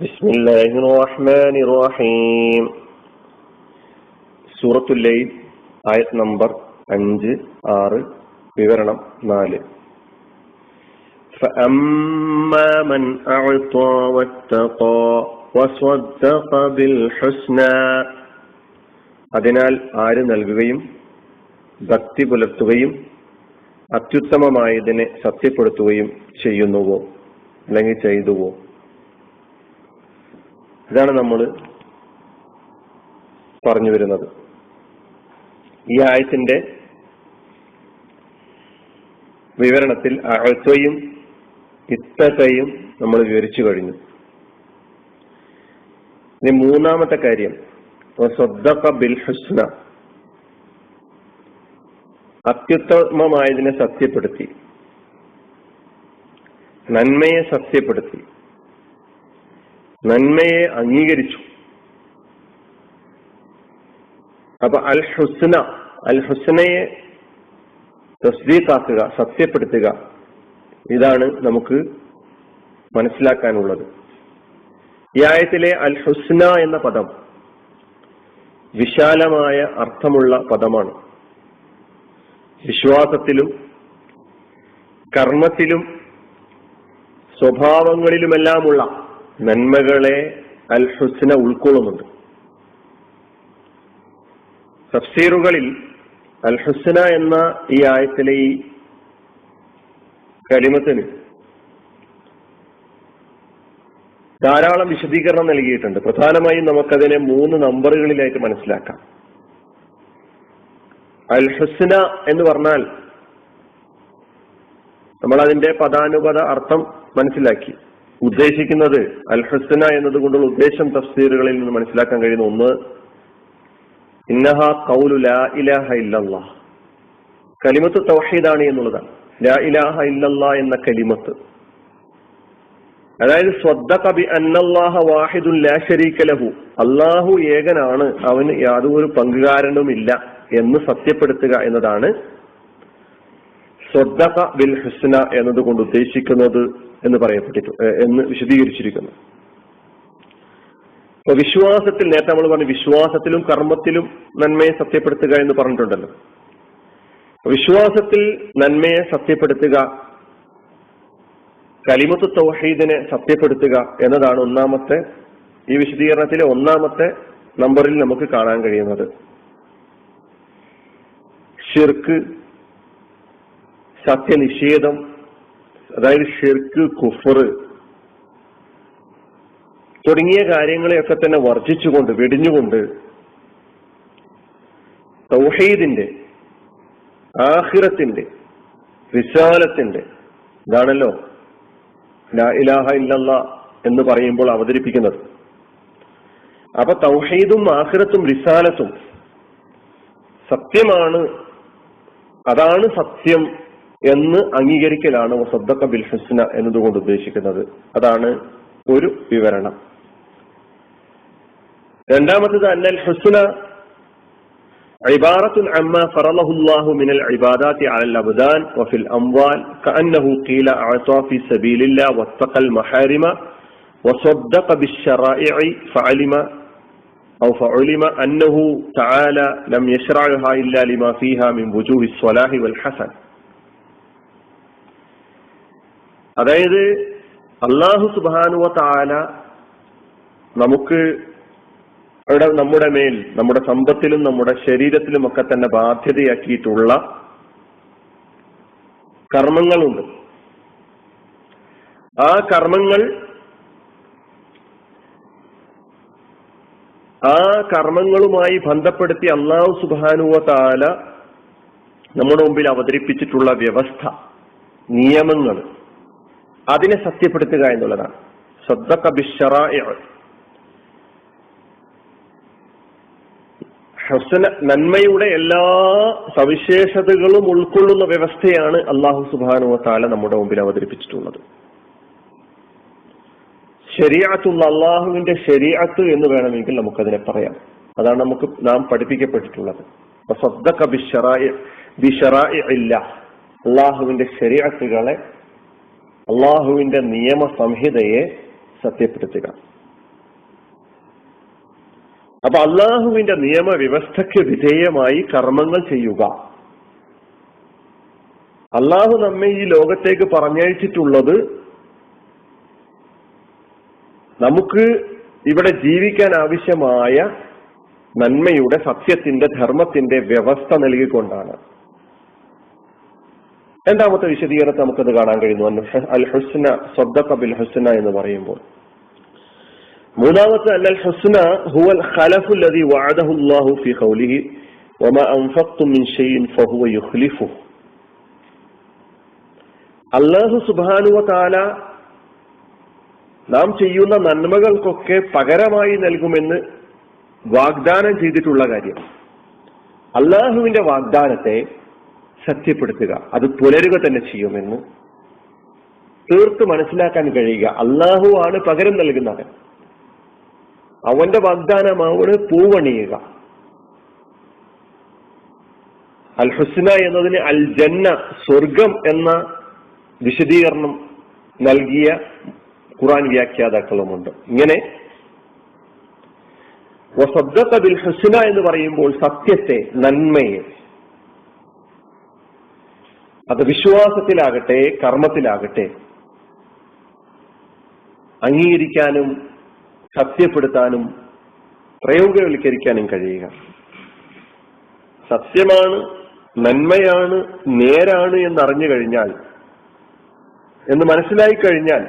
بسم الله الرحمن الرحيم സൂറത്തുൽ ലൈൽ ആയത് നമ്പർ അഞ്ച് ആറ് വിവരണം നാല് فأما من أعطى واتقى وصدق بالحسنى അതിനാൽ ആര് നൽകുകയും ഭക്തി പുലർത്തുകയും അത്യുത്തമമായതിനെ സത്യപ്പെടുത്തുകയും ചെയ്യുന്നുവോ അല്ലെങ്കിൽ ചെയ്തുവോ ഇതാണ് നമ്മൾ പറഞ്ഞു വരുന്നത്. ഈ ആയത്തിന്റെ വിവരണത്തിൽ അഴത്വയും ഇത്തയും നമ്മൾ വിവരിച്ചു കഴിഞ്ഞു. ഇനി മൂന്നാമത്തെ കാര്യം ബിൽ ഹുസ്ന. അത്യുത്തമമായതിനെ സത്യപ്പെടുത്തി. നന്മയെ സത്യപ്പെടുത്തി. നന്മയെ അംഗീകരിച്ചു. അപ്പൊ അൽ ഹുസ്ന അൽ ഹുസ്നയെ തസ്ദീഖാക്കുക സത്യപ്പെടുത്തുക. ഇതാണ് നമുക്ക് മനസ്സിലാക്കാനുള്ളത്. ഈ ആയത്തിലെ അൽ ഹുസ്ന എന്ന പദം വിശാലമായ അർത്ഥമുള്ള പദമാണ്. വിശ്വാസത്തിലും കർമ്മത്തിലും സ്വഭാവങ്ങളിലുമെല്ലാമുള്ള നന്മകളെ അൽ ഹുസ്ന ഉൾക്കൊള്ളുന്നുണ്ട്. തഫ്സീറുകളിൽ അൽ ഹുസ്ന എന്ന ഈ ആയത്തിലെ ഈ കരിമത്തിന് ധാരാളം വിശദീകരണം നൽകിയിട്ടുണ്ട്. പ്രധാനമായും നമുക്കതിനെ മൂന്ന് നമ്പറുകളിലായിട്ട് മനസ്സിലാക്കാം. അൽ ഹുസ്ന എന്ന് പറഞ്ഞാൽ നമ്മൾ അതിന്റെ പദാനുപത അർത്ഥം മനസ്സിലാക്കി. ഉദ്ദേശിക്കുന്നത് അൽ ഹുസ്ന എന്നതുകൊണ്ടുള്ള ഉദ്ദേശം തഫ്സീറുകളിൽ നിന്ന് മനസ്സിലാക്കാൻ കഴിയുന്ന ഒന്ന് ഇന്നഹ ലാ ഇലാഹ കലിമത്ത് തൗഹീദാണ് എന്നുള്ളതാണ്. ലാ ഇലാഹ ഇല്ലല്ലാ എന്ന കലിമത്ത്. അതായത് സ്വദ്ദഖ ബി അന്നല്ലാഹ വാഹിദുൻ ലാ ശരീക ലഹു. അല്ലാഹു ഏകനാണ് അവന് യാതൊരു പങ്കുകാരനുമില്ല എന്ന് സത്യപ്പെടുത്തുക എന്നതാണ് സ്വദ്ദഖ ബിൽ ഹുസ്ന എന്നതുകൊണ്ട് ഉദ്ദേശിക്കുന്നത് എന്ന് പറയപ്പെട്ടിട്ടു എന്ന് വിശദീകരിച്ചിരിക്കുന്നു. അപ്പൊ വിശ്വാസത്തിൽ നേരത്തെ നമ്മൾ പറഞ്ഞു വിശ്വാസത്തിലും കർമ്മത്തിലും നന്മയെ സത്യപ്പെടുത്തുക എന്ന് പറഞ്ഞിട്ടുണ്ടല്ലോ. വിശ്വാസത്തിൽ നന്മയെ സത്യപ്പെടുത്തുക കലിമത്ത് തൗഹീദിനെ സത്യപ്പെടുത്തുക എന്നതാണ് ഒന്നാമത്തെ ഈ വിശദീകരണത്തിലെ ഒന്നാമത്തെ നമ്പറിൽ നമുക്ക് കാണാൻ കഴിയുന്നത്. ഷിർക്ക് സത്യനിഷേധം അതായത് ഷിർക്ക് കുഫർ തുടങ്ങിയ കാര്യങ്ങളെയൊക്കെ തന്നെ വർജിച്ചുകൊണ്ട് വെടിഞ്ഞുകൊണ്ട് തൗഹീദിന്റെ ആഹിറത്തിന്റെ വിശാലത്തിന്റെ ഇതാണല്ലോ ലാ ഇലാഹ ഇല്ലല്ല എന്ന് പറയുമ്പോൾ അവതരിപ്പിക്കുന്നത്. അപ്പൊ തൗഹീദും ആഹിറത്തും റിസാലത്തും സത്യമാണ് അതാണ് സത്യം എന്ന് അംഗീകരിക്കലാണ് സദ്ദക്ക ബിൽ ഹുസ്ന എന്നതുകൊണ്ട് ഉദ്ദേശിക്കുന്നത് അതാണ് ഒരു വിവരണം രണ്ടാമത്തത് അന്നൽ ഹുസ്ന عبارة عما فرضه الله من العبادات على الأبدان وفي الأموال كأنه قيل أعطى في سبيل الله واتقى المحارم وصدق بالشرائع فعلم أو فعلم أنه تعالى لم يشرعها إلا لما فيها من وجوه الصلاح والحسن അതായത് അള്ളാഹു സുബാനുവ താല നമുക്ക് അവിടെ നമ്മുടെ മേൽ നമ്മുടെ സമ്പത്തിലും നമ്മുടെ ശരീരത്തിലും ഒക്കെ തന്നെ ബാധ്യതയാക്കിയിട്ടുള്ള കർമ്മങ്ങളുണ്ട്. ആ കർമ്മങ്ങൾ ആ കർമ്മങ്ങളുമായി ബന്ധപ്പെടുത്തി അള്ളാഹു സുബാനുവ താല നമ്മുടെ മുമ്പിൽ അവതരിപ്പിച്ചിട്ടുള്ള വ്യവസ്ഥ നിയമങ്ങൾ അതിനെ സത്യപ്പെടുത്തുക എന്നുള്ളതാണ്. ഹസന നന്മയുടെ എല്ലാ സവിശേഷതകളും ഉൾക്കൊള്ളുന്ന വ്യവസ്ഥയാണ് അള്ളാഹു സുബാനുവ താല നമ്മുടെ മുമ്പിൽ അവതരിപ്പിച്ചിട്ടുള്ളത്. ശരിയാത്തുള്ള അള്ളാഹുവിന്റെ ശരിയാത്ത് എന്ന് വേണമെങ്കിൽ നമുക്കതിനെ പറയാം. അതാണ് നമുക്ക് നാം പഠിപ്പിക്കപ്പെട്ടിട്ടുള്ളത്. അള്ളാഹുവിന്റെ ശരിയാത്തുകളെ അള്ളാഹുവിന്റെ നിയമ സംഹിതയെ സത്യപ്പെടുത്തുക. അപ്പൊ അള്ളാഹുവിന്റെ നിയമവ്യവസ്ഥയ്ക്ക് വിധേയമായി കർമ്മങ്ങൾ ചെയ്യുക. അള്ളാഹു നമ്മെ ഈ ലോകത്തേക്ക് പറഞ്ഞയച്ചിട്ടുള്ളത് നമുക്ക് ഇവിടെ ജീവിക്കാൻ ആവശ്യമായ നന്മയുടെ സത്യത്തിന്റെ ധർമ്മത്തിന്റെ വ്യവസ്ഥ നൽകിക്കൊണ്ടാണ്. രണ്ടാമത്തെ വിശദീകരണത്തെ നമുക്കത് കാണാൻ കഴിയുന്നു. അൽ ഹുസ്ന സ്വദ്ദഖ ബിൽ ഹുസ്ന എന്ന് പറയുമ്പോൾ. മൂന്നാമത്തെ അൽ ഹുസ്ന ഹുവൽ ഖലഫു ലദി വഅദഹു അല്ലാഹു ഫി ഖൗലിഹി വമാ അൻഫഖ്തും മിൻ ഷൈഇൻ ഫഹുവ യുഖ്ലിഫു. അല്ലാഹു സുബ്ഹാനഹു വ തആല നാം ചെയ്യുന്ന നന്മകൾക്കൊക്കെ പകരമായി നൽകുമെന്ന് വാഗ്ദാനം ചെയ്തിട്ടുള്ള കാര്യം. അള്ളാഹുവിന്റെ വാഗ്ദാനത്തെ സത്യപ്പെടുത്തുക അത് പുലരുക തന്നെ ചെയ്യുമെന്ന് തീർത്ത് മനസ്സിലാക്കാൻ കഴിയുക. അള്ളാഹു ആണ് പകരം നൽകുന്നവൻ. അവന്റെ വാഗ്ദാനമാണ് പൂവണിയുക. അൽ ഹുസ്ന എന്നതിന് അൽ ജന്ന സ്വർഗം എന്ന വിശദീകരണം നൽകിയ ഖുറാൻ വ്യാഖ്യാതാക്കളുമുണ്ട്. ഇങ്ങനെ ബിൽ ഹുസ്ന എന്ന് പറയുമ്പോൾ സത്യത്തെ നന്മയെ അത് വിശ്വാസത്തിലാകട്ടെ കർമ്മത്തിലാകട്ടെ അംഗീകരിക്കാനും സത്യപ്പെടുത്താനും പ്രയോഗവൽക്കരിക്കാനും കഴിയുക. സത്യമാണ് നന്മയാണ് നേരാണ് എന്നറിഞ്ഞു കഴിഞ്ഞാൽ എന്ന് മനസ്സിലായി കഴിഞ്ഞാൽ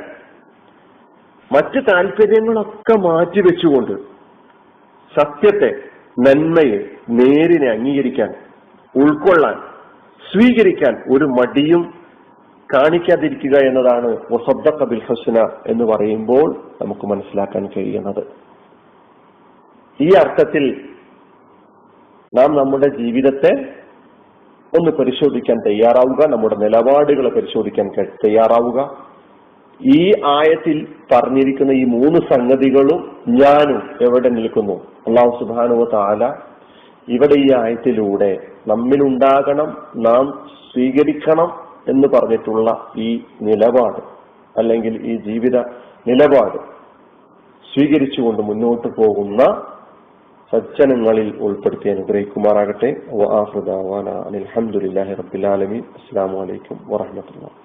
മറ്റ് താല്പര്യങ്ങളൊക്കെ മാറ്റിവെച്ചുകൊണ്ട് സത്യത്തെ നന്മയെ നേരിനെ അംഗീകരിക്കാൻ ഉൾക്കൊള്ളാൻ സ്വീകരിക്കാൻ ഒരു മടിയും കാണിക്കാതിരിക്കുക എന്നതാണ് വസദ്ദഖ ബിൽ ഹുസ്ന എന്ന് പറയുമ്പോൾ നമുക്ക് മനസ്സിലാക്കാൻ കഴിയുന്നത്. ഈ അർത്ഥത്തിൽ നാം നമ്മുടെ ജീവിതത്തെ ഒന്ന് പരിശോധിക്കാൻ തയ്യാറാവുക നമ്മുടെ നിലപാടുകളെ പരിശോധിക്കാൻ തയ്യാറാവുക. ഈ ആയത്തിൽ പറഞ്ഞിരിക്കുന്ന ഈ മൂന്ന് സംഗതികളും ഞാനും എവിടെ നിൽക്കുന്നു? അള്ളാഹു സുബാനുവ താല ഇവിടെ ഈ ആയത്തിലൂടെ നമ്മിലുണ്ടാകണം നാം സ്വീകരിക്കണം എന്ന് പറഞ്ഞിട്ടുള്ള ഈ നിലപാട് അല്ലെങ്കിൽ ഈ ജീവിത നിലപാട് സ്വീകരിച്ചുകൊണ്ട് മുന്നോട്ട് പോകുന്ന സജ്ജനങ്ങളിൽ ഉൾപ്പെടുത്തി അനുഗ്രഹിക്കുമാറാകട്ടെ. അലഹമുല്ലാഹി റബ്ബിലാലമി അസ്സാം വലൈക്കും വാഹമത്തുള്ള